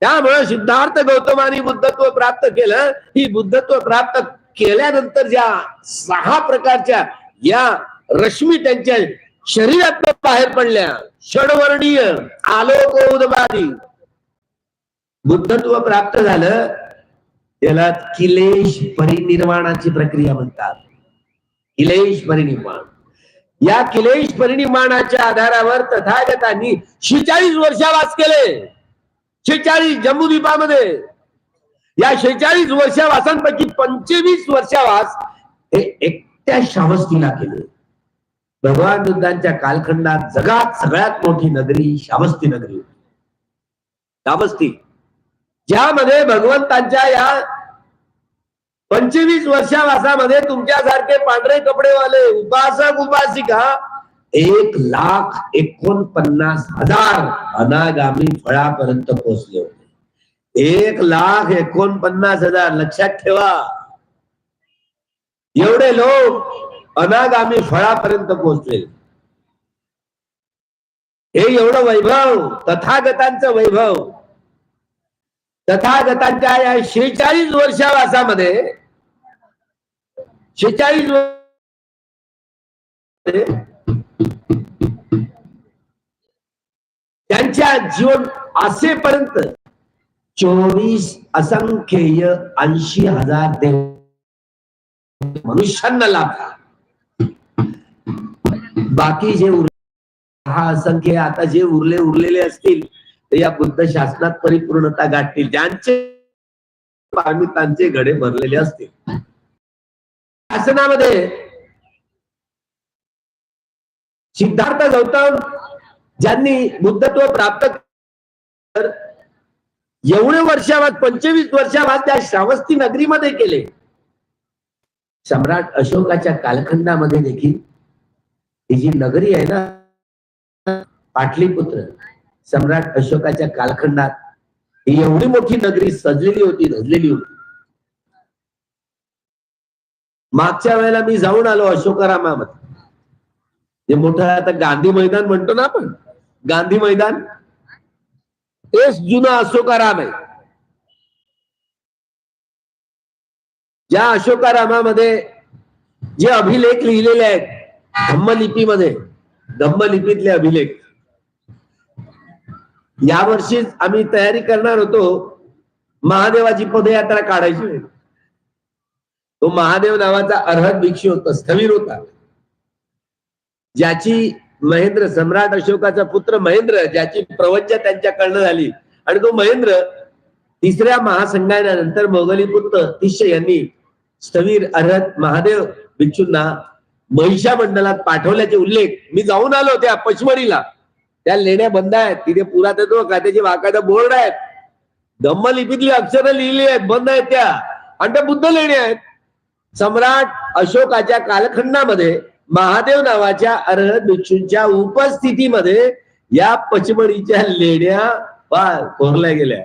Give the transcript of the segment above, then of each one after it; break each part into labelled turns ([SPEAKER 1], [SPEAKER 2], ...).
[SPEAKER 1] त्यामुळे सिद्धार्थ गौतमाने बुद्धत्व प्राप्त केलं. ही बुद्धत्व प्राप्त केल्यानंतर ज्या सहा प्रकारच्या या रश्मी त्यांच्या शरीरात बाहेर पडल्या. षडवर्णीय आलोक उदबादी बुद्धत्व प्राप्त झालं. त्याला किलेश परिनिर्वाणाची प्रक्रिया म्हणतात. किलेश परिनिर्माण या किलेश परिनिर्माणाच्या आधारावर तथागतांनी शेचाळीस वर्षावास केले. शेचाळीस जम्बूद्वीपामध्ये या शेचाळीस वर्षावासांपैकी पंचवीस वर्षावास हे एकट्या श्रावस्तीला केले. भगवान बुद्धांच्या कालखंडात जगात सगळ्यात मोठी नगरी श्रावस्ती नगरी. होती श्रावस्ती. ज्यामध्ये भगवंतांच्या या पंचवीस वर्षावासामध्ये तुमच्यासारखे पांढरे कपडेवाले उपासक उपासिका एक लाख एकोणपन्नास हजार अनागामी फळापर्यंत पोहोचले होते. एक लाख एकोणपन्नास हजार लक्षात ठेवा. एवढे लोक अनागामी फळापर्यंत पोहोचले. हे एवढं वैभव तथागतांचं वैभव. तथागतांच्या या शेचाळीस वर्षावासामध्ये शेचाळीस त्यांच्या जीवन असेपर्यंत चोवीस असंख्येय ऐंशी हजार देव मनुष्यांना लाभला. बाकी जे हा असंख्य आता जे उरले उरलेले असतील ते या बुद्ध शासनात परिपूर्णता गाठतील. ज्यांचे त्यांचे घडे भरलेले असतील. शासनामध्ये सिद्धार्थ गौतम ज्यांनी बुद्धत्व प्राप्त एवढे वर्षावाद पंचवीस वर्षावाद त्या श्रावस्ती नगरीमध्ये केले. सम्राट अशोकाच्या कालखंडामध्ये देखील ही जी नगरी आहे ना पाटलीपुत्र सम्राट अशोकाच्या कालखंडात ही एवढी मोठी नगरी सजलेली होती धजलेली होती. मागच्या वेळेला मी जाऊन आलो अशोकारामामध्ये. जे मोठं आता गांधी मैदान म्हणतो ना आपण गांधी मैदान? तेच जुना अशोकाराम आहे. ज्या अशोकारामामध्ये जे अभिलेख लिहिलेले आहेत धम्मलिपीमध्ये धम्मलिपीतले अभिलेख. यावर्षीच आम्ही तयारी करणार होतो महादेवाची पदयात्रा काढायची तो महादेव नावाचा अर्हत भिक्षू होता स्थवीर होता. ज्याची महेंद्र सम्राट अशोकाचा पुत्र महेंद्र ज्याची प्रवज्जा त्यांच्याकडनं झाली. आणि तो महेंद्र तिसऱ्या महासंघानंतर मोगली पुत्र तिश्य यांनी स्थवीर अर्हत महादेव भिक्षूंना महिषा मंडलात पाठवल्याचे उल्लेख. मी जाऊन आलो त्या पचमढीला. त्या लेण्या बंद आहेत. तिथे पुरातत्व खात्याचे वाकाचा बोर्ड आहेत. धम्मलिपीतली अक्षरं लिहिली आहेत. बंद आहेत त्या. आणि त्या बुद्ध लेण्या आहेत. सम्राट अशोकाच्या कालखंडामध्ये महादेव नावाच्या अर्हत भिक्षूंच्या उपस्थितीमध्ये या पचमडीच्या लेण्या पा- कोरल्या गेल्या.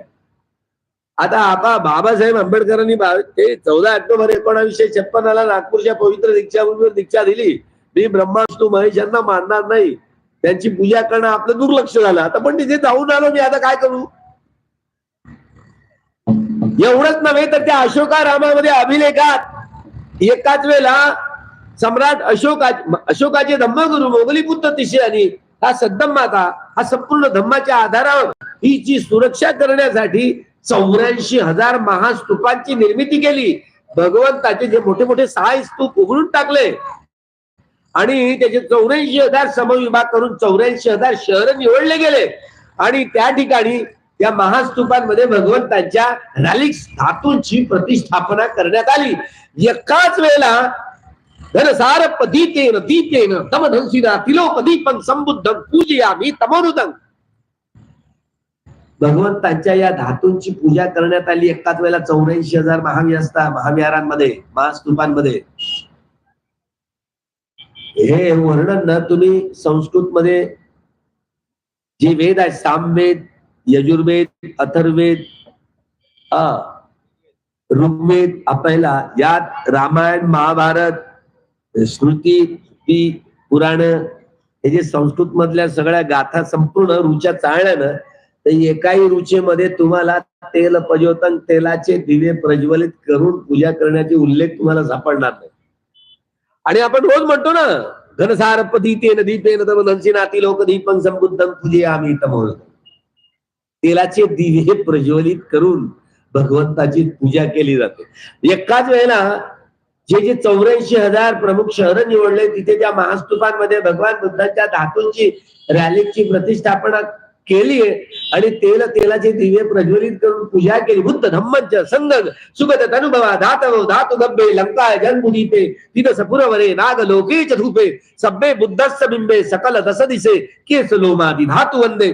[SPEAKER 1] आता आपा बाबासाहेब आंबेडकरांनी बा- ते चौदा ऑक्टोबर एकोणावीसशे छप्पनाला नागपूरच्या पवित्र दीक्षाभूमीवर दीक्षा दिली. मी ब्रह्मास्तू महेश यांना मानणार नाही. त्यांची पूजा करणं आपलं दुर्लक्ष झालं. आता पण तिथे जाऊन आलो मी आता काय करू? एवढंच नव्हे तर त्या अशोका रामामध्ये अभिलेखात एकाच वेळेला सम्राट अशोका अशोकाचे धम्मगुरु मोगली पुत्र तिशयानी हा सद्दम माता हा संपूर्ण धम्माच्या आधारावर हिची सुरक्षा करण्यासाठी चौऱ्याऐंशी हजार महास्तूपांची निर्मिती केली. भगवंताचे जे मोठे मोठे सहा स्तूप उघडून टाकले. आणि त्याचे चौऱ्याऐंशी हजार समविभाग करून चौऱ्याऐंशी हजार शहर निवडले गेले. आणि त्या ठिकाणी त्या महास्तूपांमध्ये भगवंतांच्या रॅलिक्स धातूंची प्रतिष्ठापना करण्यात आली. एकाच वेळेला धनसार पदीतेन दीपेन तम धनसिना तिलोपदीपं संबुद्धं पूजयामी तमोनुदं भगवंतांच्या या धातूंची पूजा करण्यात आली एकाच वेळेला चौऱ्याऐंशी हजार महाव्यस्ता महाविहारांमध्ये महास्तूपांमध्ये. हे वर्णन ना तुम्ही संस्कृत मध्ये जे वेद आहे सामवेद यजुर्वेद अथर्वेद ऋग्वेद आपल्याला यात रामायण महाभारत श्रुती ती पुराण हे जे संस्कृत मधल्या सगळ्या गाथा संपूर्ण रुच्या चाळल्यानं तर एकाही रुचेमध्ये तुम्हाला तेल पजोतन तेलाचे दिवे प्रज्वलित करून पूजा करण्याचे उल्लेख तुम्हाला सापडणार नाही. आणि आपण रोज म्हणतो ना घनसार दीपेन दीपेन तम नाती लोक दीपन संबुद्धन पूजे आम्ही तमोल तेलाचे दिवे प्रज्वलित करून भगवंताची पूजा केली जाते. एकाच वेळेला जे जे चौऱ्याऐंशी हजार प्रमुख शहर निवडले तिथे त्या महास्तूपांमध्ये भगवान बुद्धांच्या धातूंची रॅलीची प्रतिष्ठापना केली आणि तेल तेलाचे दिवे प्रज्वलित करून पूजा केली. बुद्ध धम्मच संग सुगत अनुभवा धातव धातु गब्बे लंका जन्मुदीपे तिथ सपुरवरे नाग लोके च धूपे सब्बे बुद्धस्स बिंबे सकल दस दिसे केस लोमादि धातु वंदे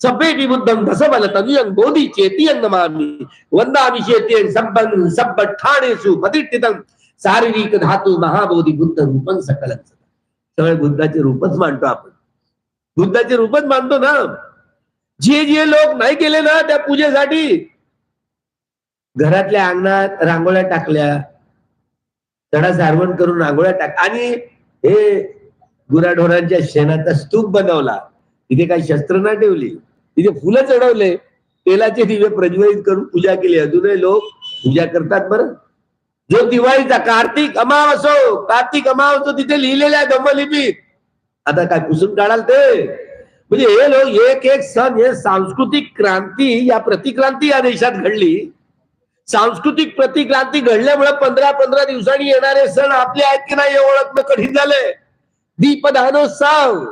[SPEAKER 1] सब्बे विबुद्धम दसबल तनुयं बोधी चेतियं नमामि। वंदामि चेतियं सब्बं सब्ब ठाणेषु प्रतिष्ठितं शारीरिक धातू महाबोधी बुद्ध रूपन सकल सगळे बुद्धाचे रूपच मानतो आपण. बुद्धाचे रूपच मानतो ना. जे जे लोक नाही केले ना त्या पूजेसाठी घरातल्या अंगणात रांगोळ्या टाकल्या तडा सारवण करून रांगोळ्या टाक आणि हे गुराढोरांच्या शेणाचा स्तूप बनवला. तिथे काही शस्त्र ना ठेवली. तिथे फुलं चढवले. तेलाचे दिवे प्रज्वलित करून पूजा केली. अजूनही लोक पूजा करतात बरं. जो दिवाळीचा कार्तिक अमाव असो कार्तिक अमाव असो तिथे लिहिलेले आहे धम्मलिपीत. आता काय पुसून काढाल ते? म्हणजे हे लोक एक एक सण हे सांस्कृतिक क्रांती या प्रतिक्रांती या देशात घडली. सांस्कृतिक प्रतिक्रांती घडल्यामुळे पंधरा पंधरा दिवसांनी येणारे सण आपले आहेत की नाही हे ओळखणं कठीण झालंय दीपदानोत्सव.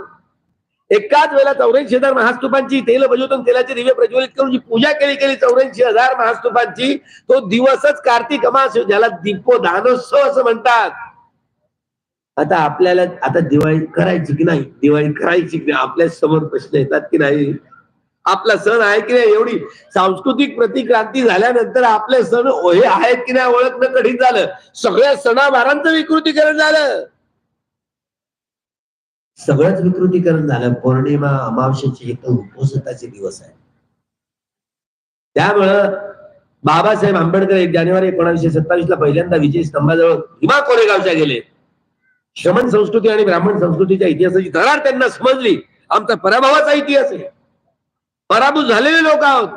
[SPEAKER 1] एकाच वेळेला चौऱ्याऐंशी हजार महास्तुपांची तेल प्रज्वलन तेलाचे दिवे प्रज्वलित करून जी पूजा केली गेली चौऱ्याऐंशी हजार महास्तुपांची तो दिवसच कार्तिक अमास ज्याला दीपोदानोत्सव असं म्हणतात. आता आपल्याला आता दिवाळी करायची की नाही? दिवाळी करायची की नाही? आपल्यासमोर प्रश्न येतात की नाही? आपला सण आहे की नाही? एवढी सांस्कृतिक प्रतिक्रांती झाल्यानंतर आपले सण हे आहेत की नाही? ओळखणं कठीण झालं. सगळ्या सणाभारांचं विकृतीकरण झालं. सगळंच विकृतीकरण झालं. पौर्णिमा अमावश्याचे हे दिवस आहे त्यामुळं बाबासाहेब आंबेडकर एक जानेवारी एकोणीसशे सत्तावीस ला पहिल्यांदा विजय स्तंभाजवळ भीमा कोरेगावच्या गेले. श्रमण संस्कृती आणि ब्राह्मण संस्कृतीच्या इतिहासाची थरार त्यांना समजली. आमचा पराभवाचा इतिहास आहे. पराभूत झालेले लोक आहोत.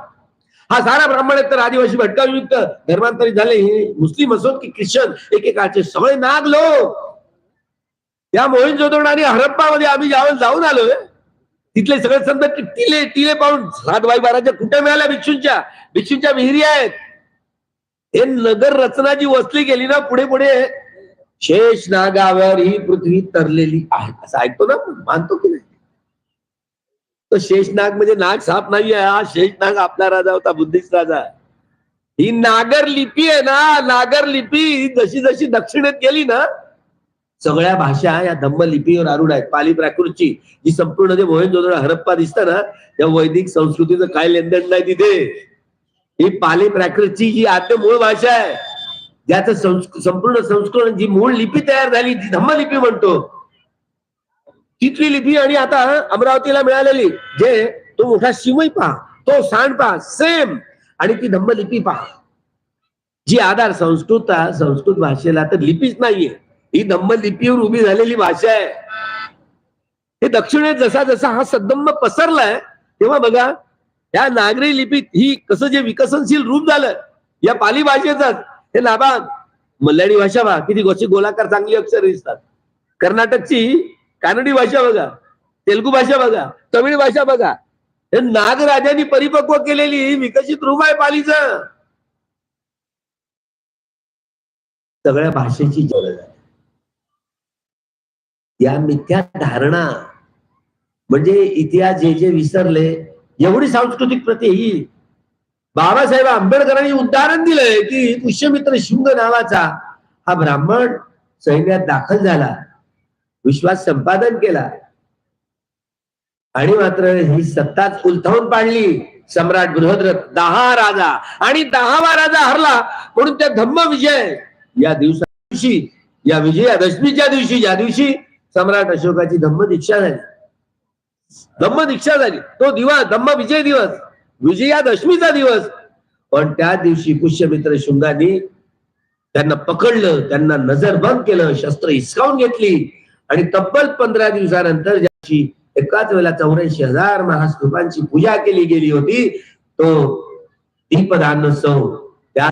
[SPEAKER 1] हा सारा ब्राह्मण एक तर आदिवासी भटकायुक्त धर्मांतरित झाले. हे मुस्लिम असोत की ख्रिश्चन एकेकाचे सगळे नाग लोक. या मोहीम जोदोड आणि हरप्पामध्ये आम्ही ज्यावेळेस जाऊन आलोय तिथले सगळे संत टिले टिले पाहून सात बाई बाराच्या कुठे मिळाल्या भिक्षूंच्या? भिक्षूंच्या विहिरी आहेत. हे नगर रचना जी वसली गेली ना पुढे पुढे शेष नागावर ही पृथ्वी तरलेली आहे. असं ऐकतो ना मानतो की नाही? तर शेषनाग म्हणजे नाग साप नाही आहे हा शेषनाग आपला राजा होता बुद्धिस्ट राजा. ही नागर लिपी आहे ना नागर लिपी जशी जशी दक्षिणेत गेली ना सगळ्या भाषा या धम्म लिपीवर आरूढ आहेत. पाली प्राकृतची जी संपूर्ण जे मोहन हरप्पा दिसतं ना त्या वैदिक संस्कृतीचं काय लेनदेन नाही तिथे. ही पाली प्राकृतची जी आद्य मूळ भाषा आहे ज्याचं संपूर्ण संस्करण जी मूळ लिपी तयार झाली ती धम्म लिपी म्हणतो तिथली लिपी आणि आता अमरावतीला मिळालेली जे तो मोठा शिवई पहा तो सांड पहा सेम आणि ती धम्म लिपी पहा. जी आधार संस्कृत संस्कृत भाषेला तर लिपीच नाहीये. ही दंभ लिपीवर उभी झालेली भाषा आहे. हे दक्षिणेत जसा जसा हा सद्दम्म पसरलाय तेव्हा बघा या नागरी लिपीत ही कसं जे विकसनशील रूप झालं या पाली भाषेचाच हे नाबा मल्याळी भाषा बघा किती गोष्टी गोलाकार चांगली अक्षर दिसतात. कर्नाटकची कानडी भाषा बघा तेलुगू भाषा बघा तमिळ भाषा बघा हे नागराजांनी परिपक्व केलेली विकसित रूप आहे पालीचं. सगळ्या भाषेची गरज आहे. या मिथ्या धारणा. म्हणजे इतिहास जे जे विसरले एवढी सांस्कृतिक प्रती ही बाबासाहेब आंबेडकरांनी उदाहरण दिलंय की पुष्यमित्र शुंग नावाचा हा ब्राह्मण सैन्यात दाखल झाला. विश्वास संपादन केला. आणि मात्र ही सत्ताच उलथवून पाडली. सम्राट बृहद्रथ दहा राजा आणि दहावा राजा हरला म्हणून त्या धम्म विजय या दिवसा दिवशी या विजयादशमीच्या दिवशी ज्या दिवशी सम्राट अशोकाची धम्म दीक्षा झाली. धम्म दीक्षा झाली. तो दिवस धम्म विजय दिवस विजयादशमीचा दिवस. पण त्या दिवशी पुष्यमित्र शुंगाने त्यांना पकडलं त्यांना नजरबंद केलं शस्त्र हिसकावून घेतली. आणि तब्बल पंधरा दिवसानंतर ज्याची एकाच वेळेला चौऱ्याऐंशी हजार महास्तूपांची पूजा केली गेली होती तो दीपदानोत्सव त्या